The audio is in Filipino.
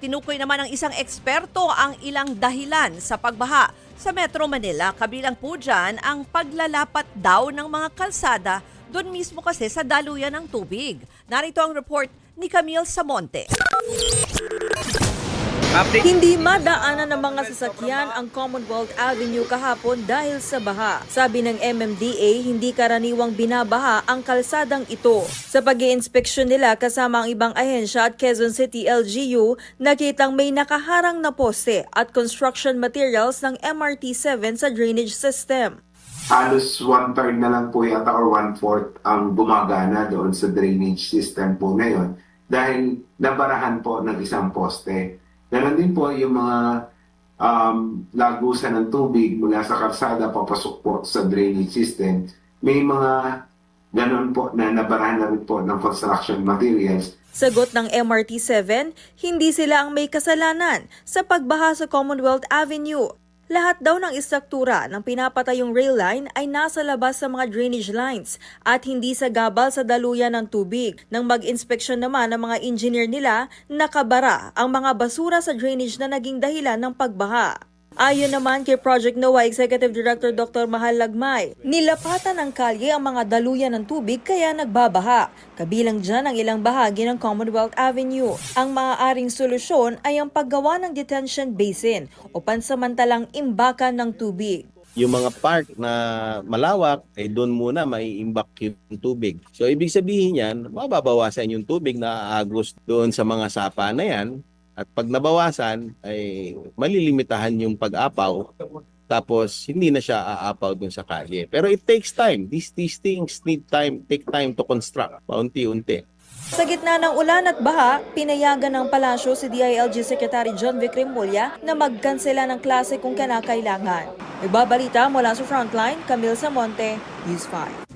Tinukoy naman ng isang eksperto ang ilang dahilan sa pagbaha sa Metro Manila. Kabilang po dyan ang paglalapat daw ng mga kalsada doon mismo kasi sa daluyan ng tubig. Narito ang report ni Camille Samonte. Hindi madaanan ng mga sasakyan ang Commonwealth Avenue kahapon dahil sa baha. Sabi ng MMDA, hindi karaniwang binabaha ang kalsadang ito. Sa pag inspeksyon nila kasama ang ibang ahensya at Quezon City LGU, nakitang may nakaharang na poste at construction materials ng MRT-7 sa drainage system. halos one-third na lang po yata or one-fourth ang gumagana doon sa drainage system po ngayon dahil nabarahan po ng isang poste. Ganon din po yung mga um, lagusan ng tubig mula sa kalsada papasok po sa drainage system. May mga ganon po na nabarahan na rin po ng construction materials Sagot ng MRT-7, hindi sila ang may kasalanan sa pagbaha sa Commonwealth Avenue. Lahat daw ng istruktura ng pinapatayong rail line ay nasa labas sa mga drainage lines at hindi sa gabal sa daluyan ng tubig. Nang mag-inspeksyon naman ng mga engineer nila, nakabara ang mga basura sa drainage na naging dahilan ng pagbaha. Ayon naman kay Project NOAA Executive Director Dr. Mahal Lagmay, nilapatan ng kalye ang mga daluyan ng tubig kaya nagbabaha. Kabilang dyan ang ilang bahagi ng Commonwealth Avenue. Ang maaaring solusyon ay ang paggawa ng detention basin o pansamantalang imbakan ng tubig. yung mga park na malawak, ay doon muna may imbak yung tubig. So, ibig sabihin yan, mababawasan yung tubig na aagos doon sa mga sapa na yan. At pag nabawasan, ay malilimitahan yung pag-apaw. Tapos, hindi na siya aapaw doon sa kalye. Pero it takes time. These, these things need time, take time to construct. Paunti-unti. Sa gitna ng ulan at baha, pinayagan ng palasyo si DILG Secretary John Vic Remulla na magkansela ng klase kung kinakailangan. May babalita mula sa Frontline, Camille Samonte, News 5.